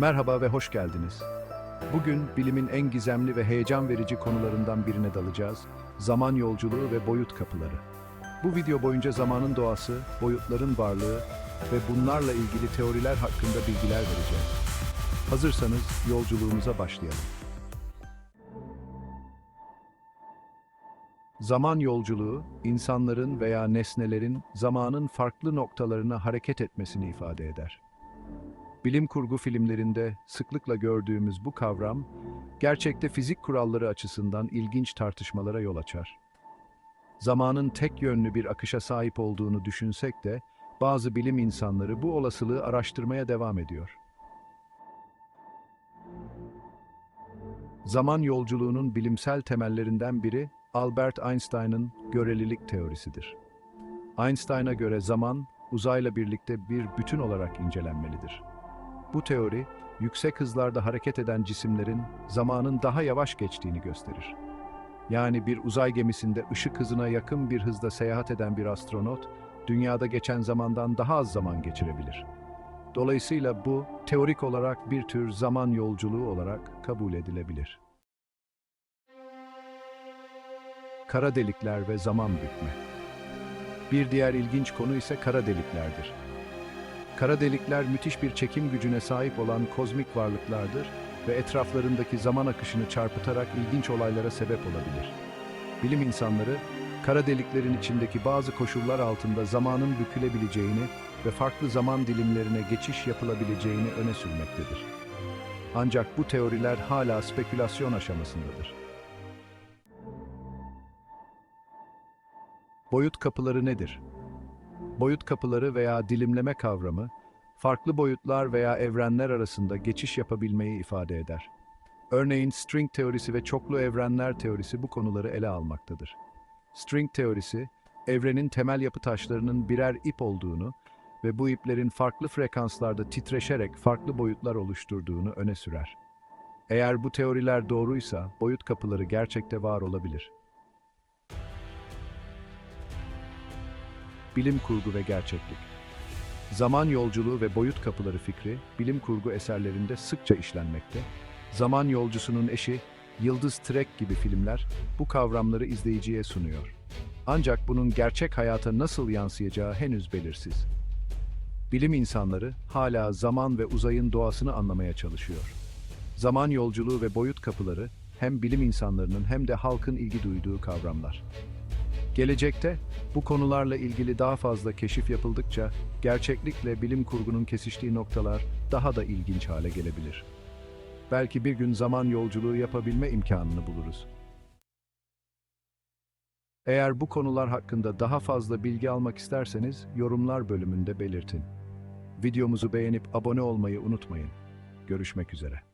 Merhaba ve hoş geldiniz. Bugün bilimin en gizemli ve heyecan verici konularından birine dalacağız. Zaman yolculuğu ve boyut kapıları. Bu video boyunca zamanın doğası, boyutların varlığı ve bunlarla ilgili teoriler hakkında bilgiler vereceğiz. Hazırsanız yolculuğumuza başlayalım. Zaman yolculuğu, insanların veya nesnelerin zamanın farklı noktalarına hareket etmesini ifade eder. Bilim kurgu filmlerinde sıklıkla gördüğümüz bu kavram, gerçekte fizik kuralları açısından ilginç tartışmalara yol açar. Zamanın tek yönlü bir akışa sahip olduğunu düşünsek de, bazı bilim insanları bu olasılığı araştırmaya devam ediyor. Zaman yolculuğunun bilimsel temellerinden biri, Albert Einstein'ın görelilik teorisidir. Einstein'a göre zaman, uzayla birlikte bir bütün olarak incelenmelidir. Bu teori, yüksek hızlarda hareket eden cisimlerin zamanın daha yavaş geçtiğini gösterir. Yani bir uzay gemisinde ışık hızına yakın bir hızda seyahat eden bir astronot, dünyada geçen zamandan daha az zaman geçirebilir. Dolayısıyla bu, teorik olarak bir tür zaman yolculuğu olarak kabul edilebilir. Kara delikler ve zaman bükme. Bir diğer ilginç konu ise kara deliklerdir. Kara delikler müthiş bir çekim gücüne sahip olan kozmik varlıklardır ve etraflarındaki zaman akışını çarpıtarak ilginç olaylara sebep olabilir. Bilim insanları, kara deliklerin içindeki bazı koşullar altında zamanın bükülebileceğini ve farklı zaman dilimlerine geçiş yapılabileceğini öne sürmektedir. Ancak bu teoriler hala spekülasyon aşamasındadır. Boyut kapıları nedir? Boyut kapıları veya dilimleme kavramı, farklı boyutlar veya evrenler arasında geçiş yapabilmeyi ifade eder. Örneğin string teorisi ve çoklu evrenler teorisi bu konuları ele almaktadır. String teorisi, evrenin temel yapı taşlarının birer ip olduğunu ve bu iplerin farklı frekanslarda titreşerek farklı boyutlar oluşturduğunu öne sürer. Eğer bu teoriler doğruysa, boyut kapıları gerçekte var olabilir. Bilim kurgu ve gerçeklik. Zaman yolculuğu ve boyut kapıları fikri bilim kurgu eserlerinde sıkça işlenmekte. Zaman yolcusunun eşi, Yıldız Trek gibi filmler bu kavramları izleyiciye sunuyor. Ancak bunun gerçek hayata nasıl yansıyacağı henüz belirsiz. Bilim insanları hala zaman ve uzayın doğasını anlamaya çalışıyor. Zaman yolculuğu ve boyut kapıları hem bilim insanlarının hem de halkın ilgi duyduğu kavramlar. Gelecekte bu konularla ilgili daha fazla keşif yapıldıkça gerçeklikle bilim kurgunun kesiştiği noktalar daha da ilginç hale gelebilir. Belki bir gün zaman yolculuğu yapabilme imkanını buluruz. Eğer bu konular hakkında daha fazla bilgi almak isterseniz yorumlar bölümünde belirtin. Videomuzu beğenip abone olmayı unutmayın. Görüşmek üzere.